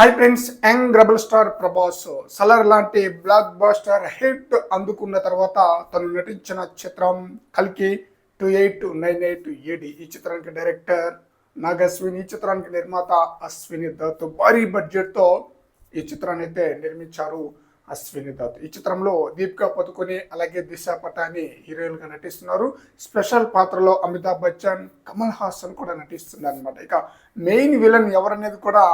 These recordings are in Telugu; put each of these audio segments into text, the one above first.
Hi friends young rebel star Prabhas Salaar లాంటి బ్లాక్ బాస్టర్ హిట్ అందుకున్న తర్వాత తను నటించిన చిత్రం కల్కి two eight nine eight AD ఈ చిత్రానికి డైరెక్టర్ నాగస్విన్ ఈ చిత్రానికి నిర్మాత అశ్విని దత్. భారీ బడ్జెట్తో ఈ చిత్రాన్ని అయితే నిర్మించారు అశ్విని దత్. ఈ చిత్రంలో దీపికా పదుకొని అలాగే దిశ పటాని హీరోయిన్గా నటిస్తున్నారు. స్పెషల్ పాత్రలో అమితాబ్ బచ్చన్ కమల్ హాసన్ కూడా నటిస్తున్నారు అనమాట ఇక మెయిన్ విలన్ ఎవరనేది కూడా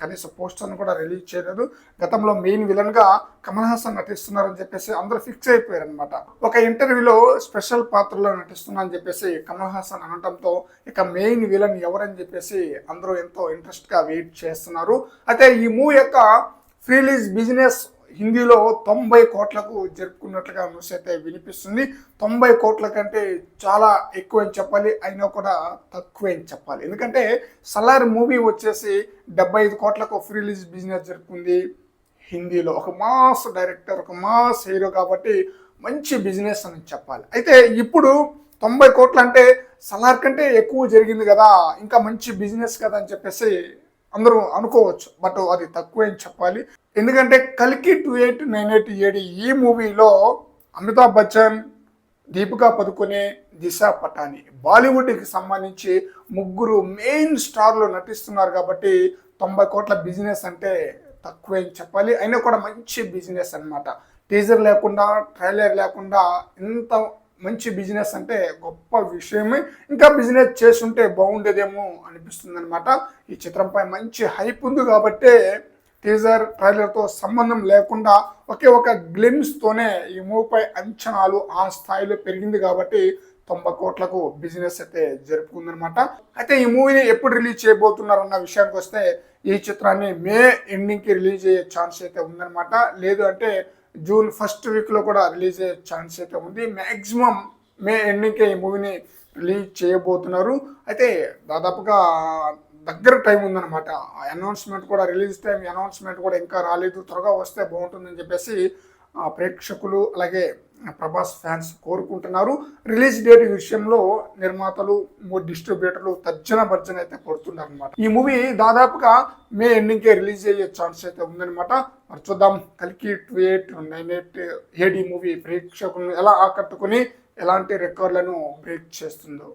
కనీస పోస్టర్ను కూడా రిలీజ్ చేయలేదు. గతంలో మెయిన్ విలన్గా కమల్ హాసన్ నటిస్తున్నారని చెప్పేసి అందరూ ఫిక్స్ అయిపోయారు అనమాట ఒక ఇంటర్వ్యూలో స్పెషల్ పాత్రలో నటిస్తున్నా అని చెప్పేసి కమల్ హాసన్ అనడంతో ఇక మెయిన్ విలన్ ఎవరని చెప్పేసి అందరూ ఎంతో ఇంట్రెస్ట్గా వెయిట్ చేస్తున్నారు. అయితే ఈ మూవీ యొక్క ఫ్రీలీజ్ బిజినెస్ హిందీలో తొంభై కోట్లకు జరుపుకున్నట్లుగా న్యూస్ అయితే వినిపిస్తుంది. తొంభై కోట్ల కంటే చాలా ఎక్కువ అని చెప్పాలి? అయినా కూడా తక్కువ అని చెప్పాలి. ఎందుకంటే సలార్ మూవీ వచ్చేసి డెబ్బై ఐదు కోట్లకు ఫ్రీలీజ్ బిజినెస్ జరుపుకుంది హిందీలో. ఒక మాస్ డైరెక్టర్ ఒక మాస్ హీరో కాబట్టి మంచి బిజినెస్ అని చెప్పాలి. అయితే ఇప్పుడు తొంభై కోట్లు అంటే సలార్ కంటే ఎక్కువ జరిగింది కదా ఇంకా మంచి బిజినెస్ కదా అని చెప్పేసి అందరూ అనుకోవచ్చు బట్ అది తక్కువే అని చెప్పాలి. ఎందుకంటే కలికి two eight nine eight AD ఈ మూవీలో అమితాబ్ బచ్చన్ దీపికా పదుకునే దిశ పటాని. బాలీవుడ్కి సంబంధించి ముగ్గురు మెయిన్ స్టార్లు నటిస్తున్నారు కాబట్టి తొంభై కోట్ల బిజినెస్ అంటే తక్కువే చెప్పాలి. అయినా కూడా మంచి బిజినెస్ అన్నమాట. టీజర్ లేకుండా ట్రైలర్ లేకుండా ఇంత మంచి బిజినెస్ అంటే గొప్ప విషయమే. ఇంకా బిజినెస్ చేస్తుంటే బాగుండేదేమో అనిపిస్తుంది అనమాట ఈ చిత్రంపై మంచి హైప్ ఉంది కాబట్టే టీజర్ ట్రైలర్తో సంబంధం లేకుండా ఒకే ఒక గ్లిమ్స్తోనే ఈ మూవీపై అంచనాలు ఆ స్థాయిలో పెరిగింది కాబట్టి తొంభై కోట్లకు బిజినెస్ అయితే జరుపుకుందనమాట అయితే ఈ మూవీని ఎప్పుడు రిలీజ్ చేయబోతున్నారు అన్న విషయానికి వస్తే ఈ చిత్రాన్ని మే ఎండింగ్కి రిలీజ్ అయ్యే ఛాన్స్ అయితే ఉందన్నమాట. లేదు అంటే జూన్ ఫస్ట్ వీక్లో కూడా రిలీజ్ అయ్యే ఛాన్స్ అయితే ఉంది. మ్యాక్సిమం మే ఎండింగ్కే ఈ మూవీని రిలీజ్ చేయబోతున్నారు. అయితే దాదాపుగా దగ్గర టైం ఉందన్నమాట. అనౌన్స్మెంట్ కూడా రిలీజ్ టైం అనౌన్స్మెంట్ కూడా ఇంకా రాలేదు. త్వరగా వస్తే బాగుంటుందని చెప్పేసి ప్రేక్షకులు అలాగే ప్రభాస్ ఫ్యాన్స్ కోరుకుంటున్నారు. రిలీజ్ డేట్ విషయంలో నిర్మాతలు మూడు డిస్ట్రిబ్యూటర్లు తర్జన భర్జన అయితే పడుతున్నారు అనమాట ఈ మూవీ దాదాపుగా మే ఎండింగ్కే రిలీజ్ అయ్యే ఛాన్స్ అయితే ఉందన్నమాట. మరి చూద్దాం. కలికి two eight nine eight AD movie ప్రేక్షకులను ఎలా ఆకట్టుకుని ఎలాంటి రికార్డులను బ్రేక్ చేస్తుందో.